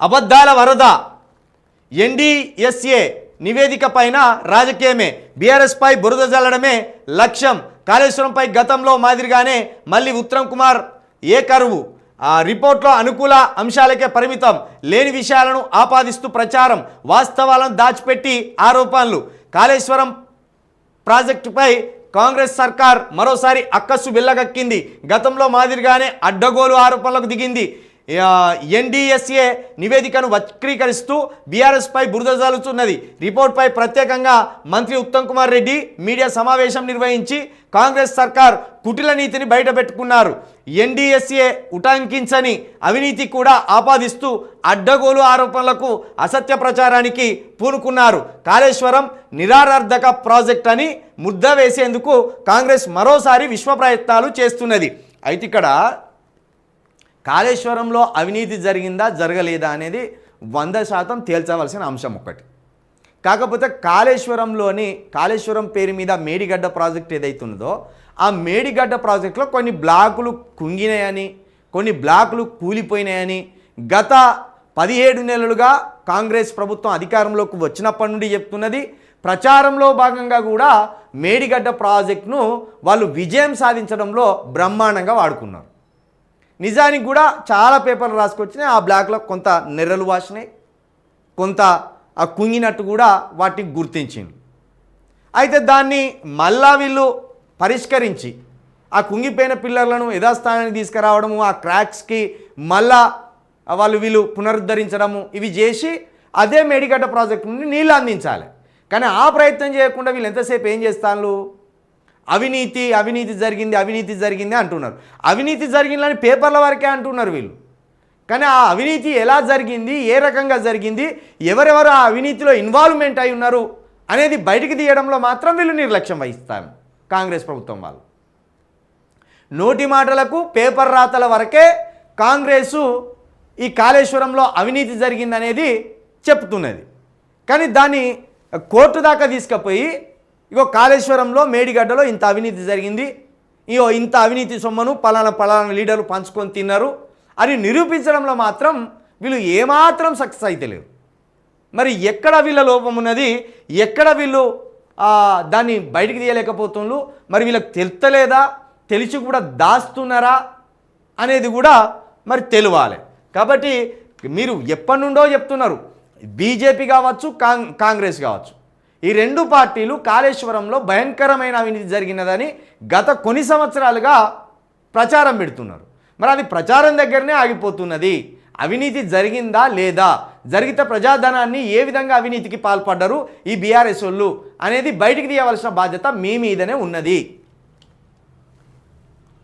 అబద్ధాల వరద. ఎన్డీఎస్ఏ నివేదిక పైన రాజకీయమే. బీఆర్ఎస్పై బురద జల్లడమే లక్ష్యం. కాళేశ్వరంపై గతంలో మాదిరిగానే మళ్ళీ ఉత్తమ్ కుమార్ ఏ కరువు? ఆ రిపోర్ట్లో అనుకూల అంశాలకే పరిమితం. లేని విషయాలను ఆపాదిస్తూ ప్రచారం. వాస్తవాలను దాచిపెట్టి ఆరోపణలు. కాళేశ్వరం ప్రాజెక్టుపై కాంగ్రెస్ సర్కార్ మరోసారి అక్కస్సు బిల్లగక్కింది గతంలో మాదిరిగానే అడ్డగోలు ఆరోపణలకు దిగింది. ఎన్డీఎస్ఏ నివేదికను వక్రీకరిస్తూ బీఆర్ఎస్పై బురద జల్లుతున్నది. రిపోర్ట్పై ప్రత్యేకంగా మంత్రి ఉత్తమ్ కుమార్ రెడ్డి మీడియా సమావేశం నిర్వహించి కాంగ్రెస్ సర్కార్ కుటిల నీతిని బయటపెట్టుకున్నారు. ఎన్డీఎస్ఏ ఉటంకించని అవినీతి కూడా ఆపాదిస్తూ అడ్డగోలు ఆరోపణలకు అసత్య ప్రచారానికి పూనుకున్నారు. కాళేశ్వరం నిరారార్థక ప్రాజెక్ట్ అని ముద్ద వేసేందుకు కాంగ్రెస్ మరోసారి విశ్వ ప్రయత్నాలు చేస్తున్నది. అయితే ఇక్కడ కాళేశ్వరంలో అవినీతి జరిగిందా జరగలేదా అనేది వంద శాతం తేల్చవలసిన అంశం ఒకటి కాకపోతే కాళేశ్వరంలోని కాళేశ్వరం పేరు మీద మేడిగడ్డ ప్రాజెక్ట్ ఏదైతే ఉన్నదో ఆ మేడిగడ్డ ప్రాజెక్టులో కొన్ని బ్లాకులు కుంగినాయని కొన్ని బ్లాకులు కూలిపోయినాయని గత పదిహేడు నెలలుగా కాంగ్రెస్ ప్రభుత్వం అధికారంలోకి వచ్చినప్పటి నుండి చెప్తున్నది. ప్రచారంలో భాగంగా కూడా మేడిగడ్డ ప్రాజెక్టును వాళ్ళు విజయం సాధించడంలో బ్రహ్మాండంగా వాడుకున్నారు. నిజానికి కూడా చాలా పేపర్లు రాసుకొచ్చినాయి. ఆ బ్లాక్లో కొంత నెర్రలు వాసినాయి. కొంత ఆ కుంగినట్టు కూడా వాటిని గుర్తించింది అయితే దాన్ని మళ్ళా వీళ్ళు పరిష్కరించి ఆ కుంగిపోయిన పిల్లర్లను యథాస్థానానికి తీసుకురావడము ఆ క్రాక్స్కి మళ్ళా వాళ్ళు వీళ్ళు పునరుద్ధరించడము ఇవి చేసి అదే మేడిగడ్డ ప్రాజెక్ట్ నుండి నీళ్ళు అందించాలి. కానీ ఆ ప్రయత్నం చేయకుండా వీళ్ళు ఎంతసేపు ఏం చేస్తాను అవినీతి అవినీతి జరిగింది అవినీతి జరిగింది అంటున్నారు. అవినీతి జరిగిందని పేపర్ల వరకే అంటున్నారు వీళ్ళు. కానీ ఆ అవినీతి ఎలా జరిగింది ఏ రకంగా జరిగింది ఎవరెవరు ఆ అవినీతిలో ఇన్వాల్వ్మెంట్ అయి ఉన్నారు అనేది బయటికి తీయడంలో మాత్రం వీళ్ళు నిర్లక్ష్యం వహిస్తారు కాంగ్రెస్ ప్రభుత్వం వాళ్ళు. నోటి మాటలకు పేపర్ రాతల వరకే కాంగ్రెసు ఈ కాళేశ్వరంలో అవినీతి జరిగిందనేది చెప్తున్నది. కానీ దాన్ని కోర్టు దాకా తీసుకుపోయి ఇగో కాళేశ్వరంలో మేడిగడ్డలో ఇంత అవినీతి జరిగింది. ఇగో ఇంత అవినీతి సొమ్మను పలానా పలానా లీడర్లు పంచుకొని తిన్నారు. అని నిరూపించడంలో మాత్రం వీళ్ళు ఏమాత్రం సక్సెస్ అయితే లేరు. మరి ఎక్కడ వీళ్ళ లోపం ఉన్నది? ఎక్కడ వీళ్ళు దాన్ని బయటికి తీయలేకపోతున్నారు మరి వీళ్ళకి తెలుస్తలేదా తెలిసి కూడా దాస్తున్నారా? అనేది కూడా మరి తెలియాలి కాబట్టి మీరు ఎప్పటి నుండో చెప్తున్నారు బీజేపీ కావచ్చు కాంగ్రెస్ కావచ్చు. ఈ రెండు పార్టీలు కాళేశ్వరంలో భయంకరమైన అవినీతి జరిగినదని గత కొన్ని సంవత్సరాలుగా ప్రచారం పెడుతున్నారు. మరి అది ప్రచారం దగ్గరనే ఆగిపోతున్నది. అవినీతి జరిగిందా లేదా? జరిగితే ప్రజాధనాన్ని ఏ విధంగా అవినీతికి పాల్పడ్డారు ఈ బీఆర్ఎస్ వాళ్ళు అనేది బయటికి తీయవలసిన బాధ్యత మీ మీదనే ఉన్నది.